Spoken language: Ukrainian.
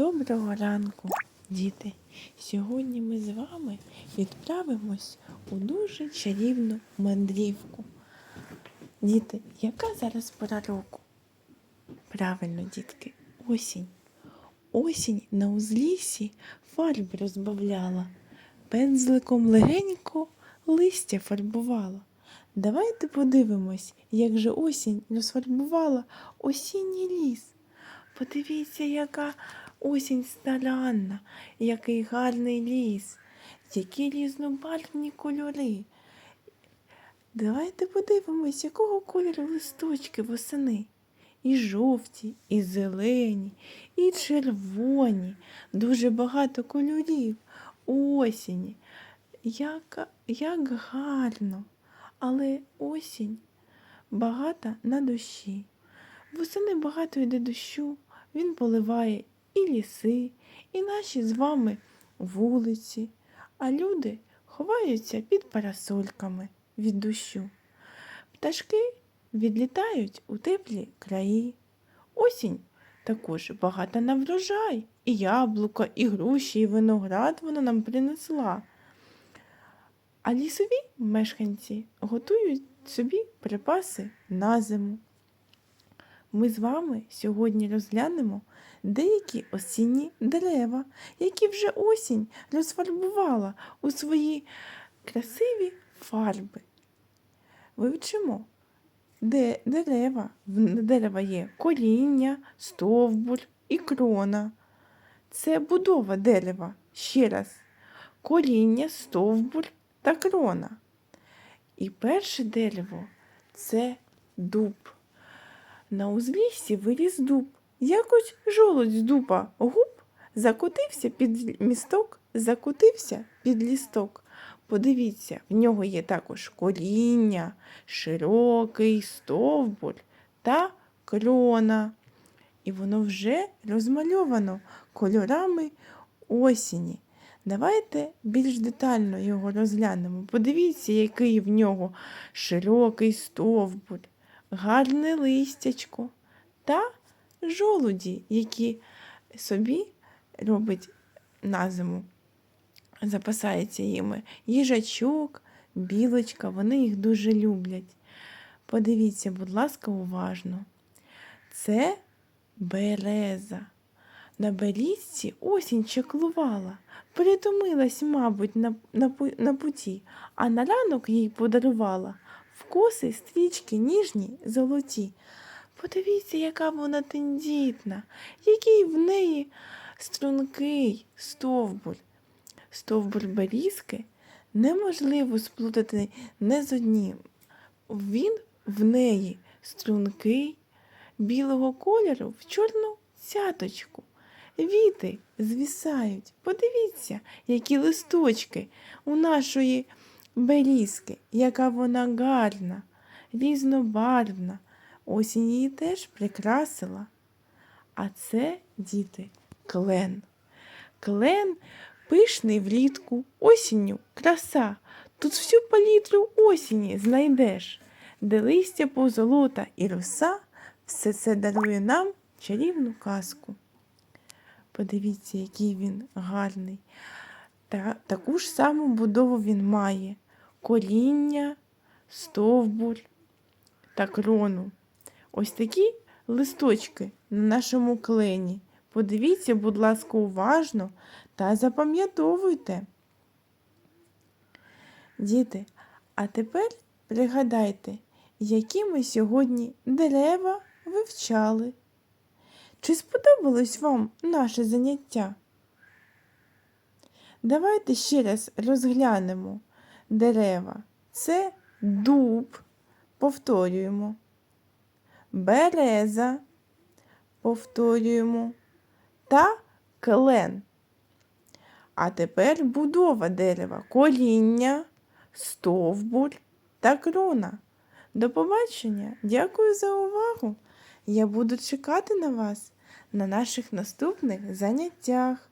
Доброго ранку, діти! Сьогодні ми з вами відправимось у дуже чарівну мандрівку. Діти, яка зараз пора року? Правильно, дітки, осінь. Осінь на узліссі фарби розбавляла, пензликом легенько листя фарбувала. Давайте подивимось, як же осінь розфарбувала осінній ліс. Подивіться, яка осінь старанна, який гарний ліс, які різнобарвні кольори. Давайте подивимось, якого кольору листочки восени. І жовті, і зелені, і червоні, дуже багато кольорів осені. Як, як гарно, але осінь багата на душі. Восени багато йде дощу, він поливає і ліси, і наші з вами вулиці, а люди ховаються під парасольками від дощу. Пташки відлітають у теплі краї. Осінь також багата на врожай, і яблука, і груші, і виноград вона нам принесла. А лісові мешканці готують собі припаси на зиму. Ми з вами сьогодні розглянемо деякі осінні дерева, які вже осінь розфарбувала у свої красиві фарби. Вивчимо, де дерева, дерева є коріння, стовбур і крона. Це будова дерева. Ще раз. Коріння, стовбур та крона. І перше дерево це дуб. На узліссі виріс дуб. Якось жолудь з дуба губ закотився під місток, закотився під лісток. Подивіться, в нього є також коріння, широкий стовбур та крона. І воно вже розмальовано кольорами осені. Давайте більш детально його розглянемо. Подивіться, який в нього широкий стовбур, гарне листячко та жолуді, які собі робить на зиму, запасається їми. Їжачок, білочка, вони їх дуже люблять. Подивіться, будь ласка, уважно. Це береза. На берізці осінь чаклувала, притомилась, мабуть, на, на, на путі, а на ранок їй подарувала в коси стрічки ніжні золоті. Подивіться, яка вона тендітна, який в неї стрункий стовбур. Стовбур берізки неможливо сплутати не з одним. Він в неї стрункий, білого кольору в чорну цяточку. Віти звісають. Подивіться, які листочки у нашої берізки, яка вона гарна, різнобарвна. Осінь її теж прикрасила. А це, діти, клен. Клен пишний влітку, осінню краса. Тут всю палітру осені знайдеш, де листя позолота і роса, все це дарує нам чарівну казку. Подивіться, який він гарний. Та, таку ж саму будову він має: коріння, стовбур та крону. Ось такі листочки на нашому клені. Подивіться, будь ласка, уважно та запам'ятовуйте. Діти, а тепер пригадайте, які ми сьогодні дерева вивчали. Чи сподобалось вам наше заняття? Давайте ще раз розглянемо дерева. Це дуб, повторюємо. Береза, повторюємо. Та клен. А тепер будова дерева, коріння, стовбур та крона. До побачення. Дякую за увагу. Я буду чекати на вас на наших наступних заняттях.